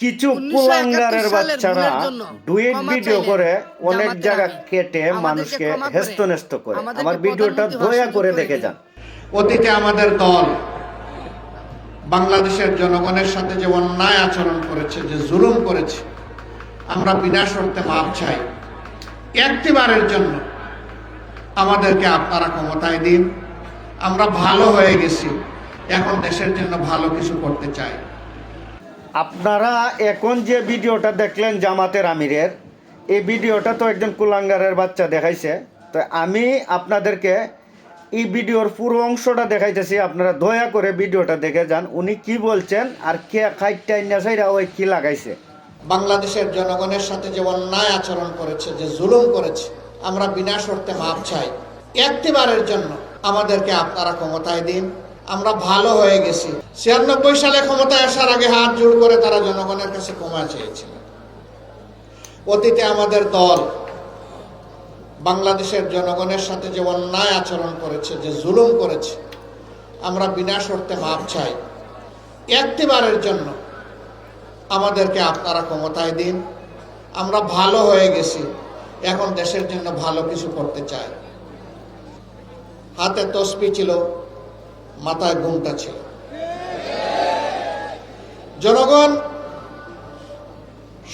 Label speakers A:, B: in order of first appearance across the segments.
A: কিছু
B: 1971
A: কুলাঙ্গারের বাচ্চারা duet video করে অনেক জায়গা কেটে মানুষকে
B: করে।
A: হেস্ত নেস্ত করে আমার ভিডিওটা দয়া করে
B: করে
A: দেখে যান।
C: অতীতে আমাদের দল বাংলাদেশের জনগণের সাথে যে অন্যায় আচরণ করেছে যে জুলুম করেছে আমরা বিনা শর্তে মাপ চাই। একটিবারের জন্য আমাদেরকে আপনারা ক্ষমতায় দিন। আমরা ভালো হয়ে গেছি। এখন দেশের জন্য ভালো কিছু করতে চাই।
A: আপনারা এখন যে ভিডিওটা দেখলেন জামাতের আমিরের, এই ভিডিওটা তো একজন কুলাঙ্গারের বাচ্চা দেখাইছে। তো আমি আপনাদেরকে এই ভিডিওর পুরো অংশটা দেখাইতেছি, আপনারা দয়া করে ভিডিওটা দেখে যান, উনি কি বলছেন আর কে খাইটাই না সাইরা ওই কি লাগাইছে।
C: বাংলাদেশের জনগণের সাথে যে অন্যায় আচরণ করেছে, যে জুলুম করেছে, আমরা বিনা শর্তে মাপ চাই। একটিবারের জন্য আমাদেরকে আপনারা ক্ষমতায় দিন আমরা ভালো হয়ে গেছি। ছিয়ানব্বই সালে ক্ষমতায় আসার আগে হাত জোড় করে তারা জনগণের কাছে ক্ষমা চেয়েছিল। অতীতে আমাদের দল বাংলাদেশের জনগণের সাথে যে অন্যায় আচরণ করেছে, যে জুলুম করেছে, আমরা বিনা শর্তে মাপ চাই। একটিবারের জন্য আমাদেরকে আপনারা ক্ষমতায় দিন। আমরা ভালো হয়ে গেছি, এখন দেশের জন্য ভালো কিছু করতে চাই। হাতে তসবি ছিল মাথায় ঘুমটা ছিল। জনগণ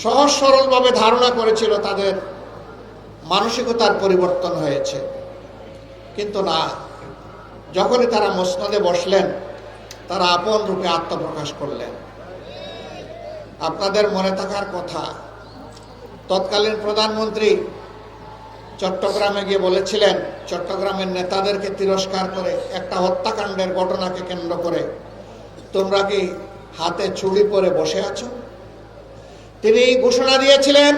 C: সহজ সরলভাবে ধারণা করেছিল তাদের মানসিকতার পরিবর্তন হয়েছে। কিন্তু না, যখনই তারা মসনদে বসলেন, তারা আপন রূপে আত্মপ্রকাশ করলেন। আপনাদের মনে থাকার কথা, তৎকালীন প্রধানমন্ত্রী চট্টগ্রামে গিয়ে বলেছিলেন, চট্টগ্রামের নেতাদেরকে তিরস্কার করে একটা হত্যাকাণ্ডের ঘটনাকে কেন্দ্র করে তোমরা কি হাতে চুড়ি পরে বসে আছো? তিনি ঘোষণা দিয়েছিলেন,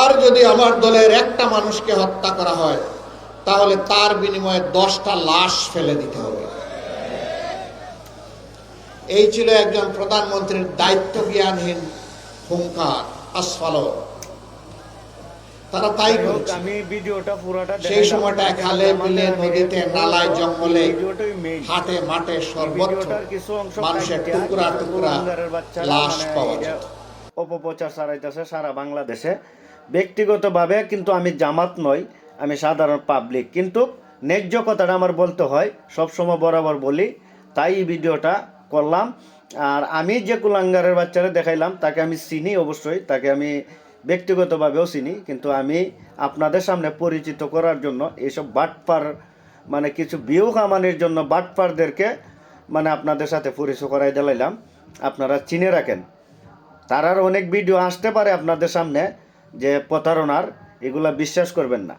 C: আর যদি আমার দলের একটা মানুষকে হত্যা করা হয়, তাহলে তার বিনিময়ে দশটা লাশ ফেলে দিতে হবে। এই ছিল একজন প্রধানমন্ত্রীর দায়িত্ব জ্ঞানহীন হুঙ্কার আসফাল তারা তাই করেছে।
A: আমি ভিডিওটা পুরোটা
C: সেই। সময়টায় খালে বিলে নদীতে নালায় জঙ্গলে। হাটে মাঠে সর্বত্র মানুষের টুকরা টুকরা লাশ
A: মানে
C: পাওয়া যেত
A: অপপ্রচার চালাইতেছে সারা বাংলাদেশে। ব্যক্তিগতভাবে কিন্তু আমি জামাত নই আমি সাধারণ পাবলিক কিন্তু ন্যায্য কথাটা আমার বলতে হয় সবসময় বরাবর বলি তাই এই ভিডিওটা করলাম। আর আমি যে কুলাঙ্গারের বাচ্চারা দেখাইলাম তাকে আমি চিনি অবশ্যই তাকে আমি ব্যক্তিগতভাবেও চিনি, কিন্তু আমি আপনাদের সামনে পরিচিত করার জন্য এইসব বাটপার মানে কিছু বিউ কামানির জন্য বাটপারদেরকে মানে আপনাদের সাথে পরিচয় করাই দিলাইলাম আপনারা চিনে রাখেন। তারার অনেক ভিডিও আসতে পারে আপনাদের সামনে যে প্রতারণার, এগুলা বিশ্বাস করবেন না।